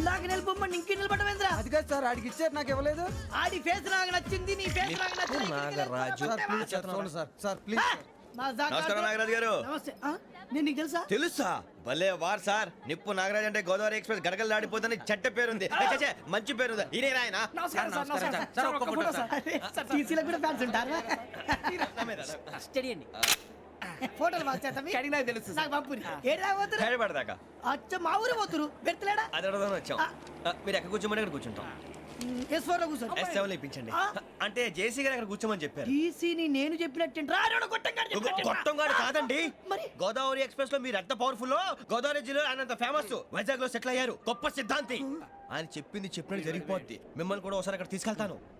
ఇందాక నిలబొమ్మని ఇంకే నిలబడమేంద్రా అది కాదు సార్ ఆడికి ఇచ్చారు నాకు ఇవ్వలేదు. ఆడి ఫేస్ నాకు నచ్చింది నీ ఫేస్ నాకు నచ్చింది. నాగరాజు. సార్ సార్ ప్లీజ్ నమస్కారం నాగరాజు గారు. నమస్తే? నేను నీకు తెలుసా? తెలుసా? భలే వార్ సార్. నిప్పు నాగరాజ్ అంటే గోదావరి ఎక్స్ప్రెస్ గడగలు దాడిపోతుంది చెట్ట పేరుంది. మంచి పేరు ఇదే ఆయన టీసీలో కూడా ఫ్యాన్స్ ఉంటారా? స్టడీ అండి. ఫోటోలు మార్చేస్తాం కడిగినా తెలుసు. నాకు పంపుని. ఏడా పోతురు? హైదరాబాద్ అచ్చ మా ఊరు పోతురు? పెడతలేడా అది అడగదామని వచ్చాం. మీరు ఎక్కడ కూర్చోమని అక్కడ కూర్చుంటాం. ఎస్ ఫోర్లో కూర్చో ఎస్ సెవెన్ ఇప్పించండి. అంటే జేసీ గారు అక్కడ కూర్చోమని చెప్పారు. టీసీని నేను చెప్పినట్టు రాడు కొట్టంగాడు చెప్పినట్టు. గొట్టం గారు కాదండి. మరి? గోదావరి ఎక్స్ప్రెస్లో మీరు ఎంత పవర్ఫుల్ గోదావరి జిల్లా ఆయన అంత ఫేమస్ వైజాగ్లో సెటిల్ అయ్యారు. గొప్ప సిద్ధాంతి. ఆయన చెప్పింది చెప్పినట్టు జరిగిపోద్ది. మిమ్మల్ని కూడా ఒకసారి అక్కడ తీసుకెళ్తాను.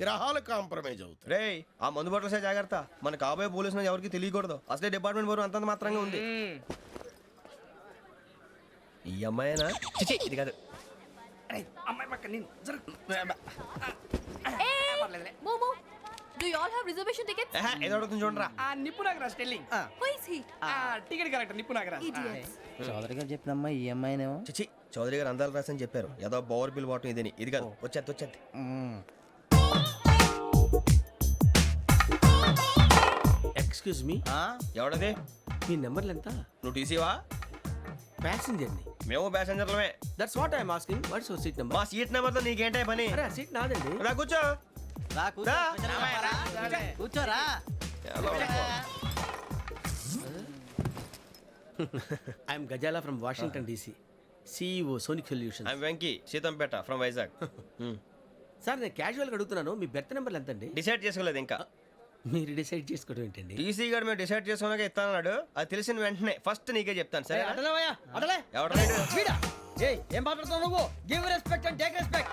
గ్రహాలు కాంప్రమైజ్ అవుతాయి. రేయ్ ఆ మందు బట్టలసే జాగ్రత్త. మన కాబోయే పోలీసులు ఎవరికి తెలియకూడదు. అసలే డిపార్ట్మెంట్ బోరు అంతంత మాత్రంగా ఉంది. ఈ అమ్మాయినా? చిచి ఇది కాదు. అమ్మాయి పక్క నేను జరుగు Momo, do you all have reservation tickets? ఏహే, ఏదో అడుగుతుంది చూడరా. ఆ నిప్పు నాగరాజ్ టెల్లింగ్? ఆ. టికెట్ కలెక్టర్ నిప్పు నాగరాజ్. Idiots. చౌదరి గారు చెప్పినమ్మా ఈ అమ్మాయినేమో? చిచి చౌదరి గారు అందాలు రాసని చెప్పారు. ఏదో బోర్ బిల్ బాటం ఇదని. ఇది కాదు వచ్చేది వచ్చేది. Excuse me ఎవడది? మీ నెంబర్లు ఎంత? నువ్వు టీసీవా? ప్యాసింజర్ని మేము ప్యాసెంజర్లమే that's what I'm asking what's your seat number మా సీట్ నెంబర్తో నీకేంటే పని? అరే ఆ సీట్ నాదండి. రా కూర్చో. రా కూర్చో. రా. కూర్చోరా ఎలా ఉన్నావు? I'm Gazala from Washington DC CEO sonic solution I'm Venky Seethampeta from Vizag sir నేను క్యాజువల్గా అడుగుతున్నాను. మీ బెర్త్ నెంబర్లు ఎంత అండి డిసైడ్ చేసుకోలేదు ఇంకా. మీరు డిసైడ్ చేసుకోవడం ఏంటండి? టీసీ గారు మేము డిసైడ్ చేసుకున్నాక ఇస్తానన్నాడు. అది తెలిసిన వెంటనే ఫస్ట్ నీకే చెప్తాను సరే అడలేవయ్యా అడలే ఎవడ ఏయ్ ఏం మాట్లాడుతున్నావు నువ్వు? Give respect and take respect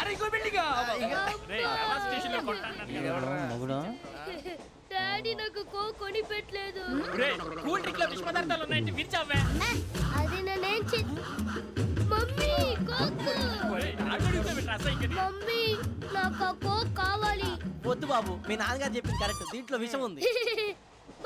అరే ఇంకో బిల్డింగ్ మగుడు. డాడీ నాకు కో కొని పెట్టలేదు కూల్ డ్రింక్లో విష పదార్థాలు ఉన్నాయంటే విరిచావే. అది నేనేం చే మమ్మీ కోక్. మమ్మీ నాకు ఆ కోక్ కావాలి. వద్దు బాబు మీ నాన్నగారు చెప్పింది కరెక్ట్ దీంట్లో విషయం ఉంది.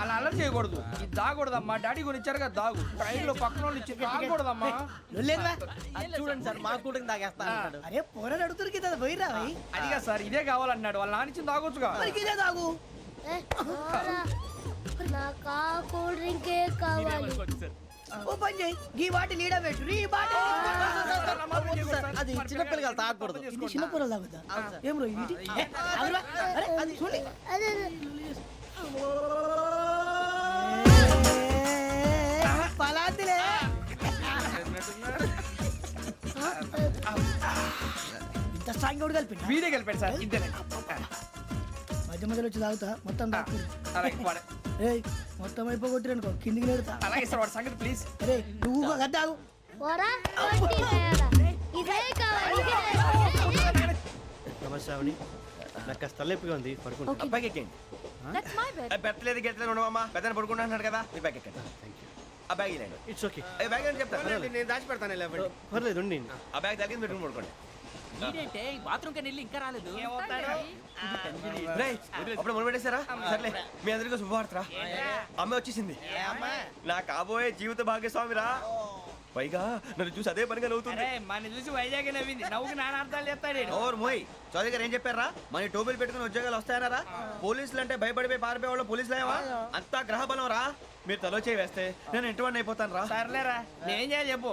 అలా అలర్ చేయకూడదు. ఇది దాగకూడదమ్మా. డాడీ కొని ఇచ్చారు కదా దాగు. ట్రైన్లో పక్కన వాళ్ళు ఇచ్చి దాగకూడదమ్మా. చూడండి సార్ మా కూడా తాగేస్తా అంటాడు. అరే పోరాడు అడుగుతారు కదా పోయిరా అదిగా సార్ ఇదే కావాలన్నాడు. వాళ్ళ నాన్న ఇచ్చింది తాగొచ్చుగా ఇదే తాగు ఏ, పోరా. నాకు ఆ కూల్ డ్రింకే కావాలి ఓ పని చేయి. ఈ బాటిల్ ఈడ పెట్టు. ఈ బాటిల్ అది చిన్నపిల్లలు తాగకూడదు. ఇది చిన్న తాగుతా? ఏం రో ఇది. అరే అది అదే. పలాతిలే. ఇంత స్ట్రాంగ్ కూడా కలిపి వీడే గెలిపాడు సార్ ఇద్దరే మధ్య మధ్యలో వచ్చి తాగుతా మొత్తం తాకు అలాగే ఏయ్ మొత్తం అయిపోగొట్టిరనుకో కిందికి నేడుతా అలాగే సార్ వాడు సంగతి ప్లీజ్ అరే నువ్వు కదా తాగు పోరా? కొట్టి తేడా. ఇదే కావాలి ఇదే. నమస్తే నాకు కాస్త తలెప్పిగా ఉంది పడుకుంటా. బ్యాగ్ ఎక్కండి దట్స్ మై బెడ్ ఆ, పెట్టలేదు గెట్టలేదు ఉండవమ్మా పెద్దని పడుకుంటున్నాడు కదా మీ బ్యాగ్ ఎక్కండి. ఆ బ్యాగ్ ఇలాండి ఇట్స్ ఓకే ఏ బ్యాగ్ అని చెప్తాను నేను దాచి పెడతాను పర్లేదు ఉండి. ఆ బ్యాగ్ తగ్గింది పెట్టుకుని పడుకోండి. రేయ్, అప్పుడు మొదలు పెట్టేశారా? సర్లే మీ అందరికీ శుభవార్తరా అమ్మ వచ్చేసింది. నా కాబోయే జీవిత భాగ్యస్వామిరా పైగా నన్ను చూసి అదే పనిగా నవ్వుతుంది. మన చూసి వైజాగ్ నవ్వింది. నవ్వుకి నాన్న అర్థాలు చెప్తాడు. ఓర్ మోయ్. చౌదరి గారు ఏం చెప్పారా? మన టోబీలు పెట్టుకుని ఉద్యోగాలు వస్తాయనరా పోలీసులు అంటే భయపడిపోయి పారిపోయే వాళ్ళు పోలీసులు ఏవా అంతా గ్రహ బలం రా. మీరు తలో చేయి వేస్తే నేను ఇంటివాడిని అయిపోతాను రా. సర్లేరా నేనేం చేయాలి చెప్పు.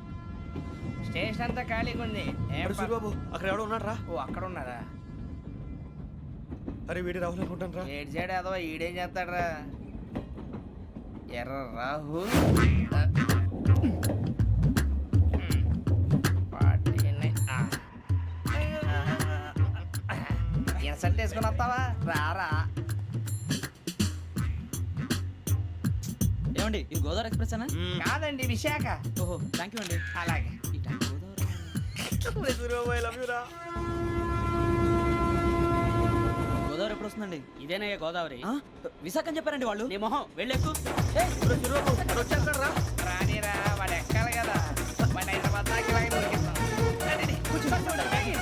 స్టేషన్ అంతా ఖాళీగా ఉంది ఏం అరే ప- సూరిబాబు అక్కడ ఎవడో ఉన్నాడు రా ఓ అక్కడ ఉన్నారా అరే వీడి రాహుల్ అనుకుంటాను రా ఏడు సైడ్ అదో ఈడేం చేస్తాడరా? ఎర్ర రాహుల్ ఇన్సర్ట్ వేసుకుని వస్తావా? రారా. ఏమండి ఇది గోదావరి ఎక్స్ప్రెస్ అనా కాదండి విశాఖ. ఓహో థ్యాంక్ యూ అండి. అలాగే. గోదావరి ఎప్పుడు వస్తుందండి ఇదేనయ్య గోదావరి ఆ? విశాఖ అని చెప్పారండి వాళ్ళు నీ మొహం రా రానిరా వాడు ఎక్కాలి కదా వాడు హైదరాబాద్ దాకా ఇలాగే దొరికిస్తాం రండి, కూర్చో. రిజర్వేషన్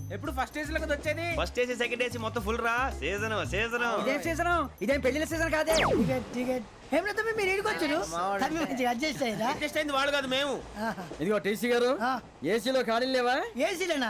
ఎప్పుడు ఫస్ట్ ఏజ్లో కదా వచ్చేది? ఫస్ట్ ఏసీ సెకండ్ ఏసీ మొత్తం ఫుల్ రా. సీజన్ సీజన్ ఇదేం సీజన్ ఇదేం పెళ్ళిన సీజన్ కాదే? టికెట్ టికెట్ ఏమిటో మీరు ఇడికి వచ్చారు? అడ్జస్ట్ అయ్యారా? అడ్జస్ట్ అయింది వాళ్ళు కాదు మేము. ఇదిగో టీసీ గారు ఏసీలో ఖాళీలు లేవా? ఏసీలేనా?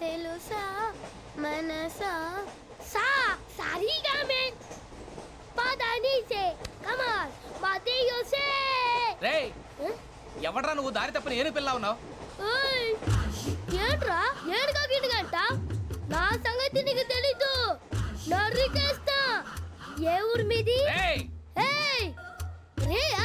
తెలుసా? మనసా? సా సారీగా మెన్ పదని సే కమాన్ బాతియో సే. రే ఎవడ్రా నువ్వు? దారి తప్పని ఏను పిల్ల ఉన్నావు. ఏంట్రా? ఏడుగా గిడుగంట నా సంగతి నీకు తెలీదు. నరికేస్తా ఏ ఊరు మీది? రేయ్. రేయా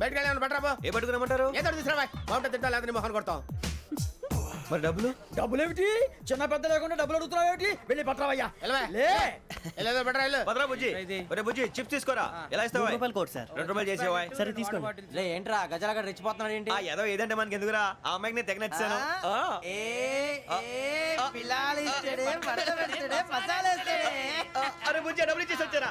బయటకు వెళ్ళాను బట్రాబో ఏ ఏదో బాగుంటుంది తింటా కొడతాం. మరి డబ్బులు? డబ్బులు ఏమిటి చిన్న పెద్ద లేకుండా డబ్బులు అడుగుతున్నావు ఏమిటి వెళ్ళి. పట్టరావయ్యా భద్రా బుజ్జి ఒరే బుజ్జి చిప్స్ తీసుకోరా? ఎలా ఇస్తావా రూపాయలు కోట్ సార్. రెండు రూపాయలు చేసేవా సరే తీసుకోండి. లే ఏంట్రా గజాల గారు రెచ్చిపోతున్నాడు ఏంటి? ఆ ఏదో ఏదంటే మనకి ఎందుకురా? ఆ అమ్మాయికి నేను తెగ నచ్చాను అరే బుజ్జి డబ్బులు ఇచ్చేసి వచ్చారా?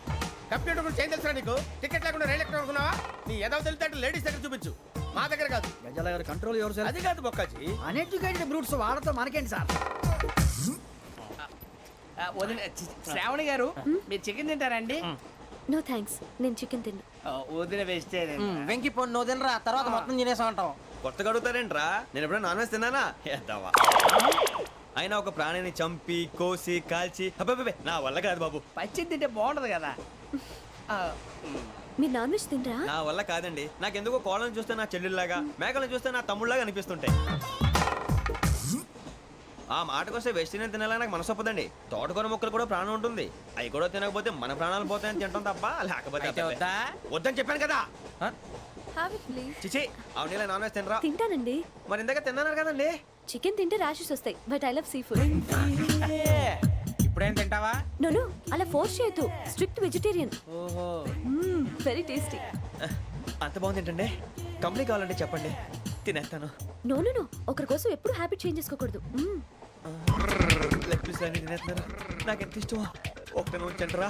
కంప్యూటర్ గురించి ఏం తెలుసా నీకు? టికెట్ లేకుండా రైలు ఎక్కడ అనుకున్నావా? నీ ఏదో తెలితే లేడీస్ దగ్గర చూపించు. మా దగ్గర కాదు. గజాల గారు కంట్రోల్ ఎవరు సార్? అది కాదు బొక్కాజీ. అన్ఎడ్యుకేటెడ్ బ్రూట్స్ వాడతాం మనకేంటి సార్? వదిన శ్రావణి గారు మీరు చికెన్ తింటారండి? నో థ్యాంక్స్ నేను చికెన్ తిన్ను. వదిన వేస్తే వెంకి పొన్ను నువ్వు తినరా తర్వాత మొత్తం తినేసా ఉంటాం కొత్తగా అడుగుతారేంట్రా? నేను ఎప్పుడైనా నాన్ వెజ్ తిన్నానా ఎద్దావా అయినా ఒక ప్రాణిని చంపి కోసి కాల్చి నా వల్ల కాదు బాబు. పచ్చి తింటే బాగుంటది కదా. ఆ, మీరు నాన్ వెజ్ తినరా నా వల్ల కాదండి. నాకెందుకో కోళ్ళని చూస్తే నా చెల్లెళ్ళలాగా మేకలను చూస్తే నా తమ్ముళ్ళలాగా అనిపిస్తుంటాయి. ఆ మాటకొస్తే వెస్టిరియన్ తినాలని నాకు మనసు ఒప్పదండి. తోటకూర మొక్కలు కూడా ప్రాణం ఉంటుంది. అవి కూడా తినకపోతే మన ప్రాణాలు పోతాయని తింటాం తప్ప లేకపోతే అయితే అబ్బబ్బే. వద్దా? వద్దని చెప్పాను కదా. హ్యావ్ ఇట్ ప్లీజ్ చిచి అవునీ నాన్ వెజ్ తినరా? తింటానండి. మరి ఇందాక తిన్నాను కదండి. చికెన్ తింటే ర్యాషెస్ వస్తాయి but I love sea food. ఇప్పుడేం తింటావా? నోను అలా ఫోర్స్ చేయొద్దు. Strict vegetarian. ఓహో. వెరీ టేస్టీ అంత బాగుంది ఏంటండి కంపెనీ కావాలంటే చెప్పండి తినేస్తాను. నో నో నో ఒకరి కోసం ఎప్పుడు హ్యాబిట్ చేంజ్ చేసుకోకూడదు. లెగ్ పీస్ అన్ని తినేస్తున్నారు. నాకు ఎంత ఇష్టమా ఒకటే ఉంచండిరా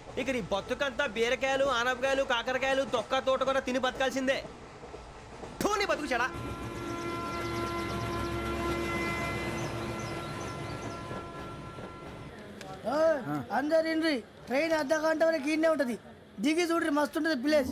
ఇక నీ బతుకంతా బీరకాయలు ఆనపకాయలు కాకరకాయలు తొక్క తోట కూడా తిని బతకాల్సిందే. ఠోని బతుకు చెడా. అందరు ఇండ్రి ట్రైన్ అర్ధ గంట వరకు ఇన్నే ఉంటది. దిగి చూడ్రి మస్తు ఉంటది ప్లేస్.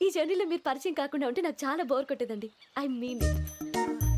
ఈ జర్నీలో మీరు పరిచయం కాకుండా ఉంటే నాకు చాలా బోర్ కొట్టేదండి. I mean it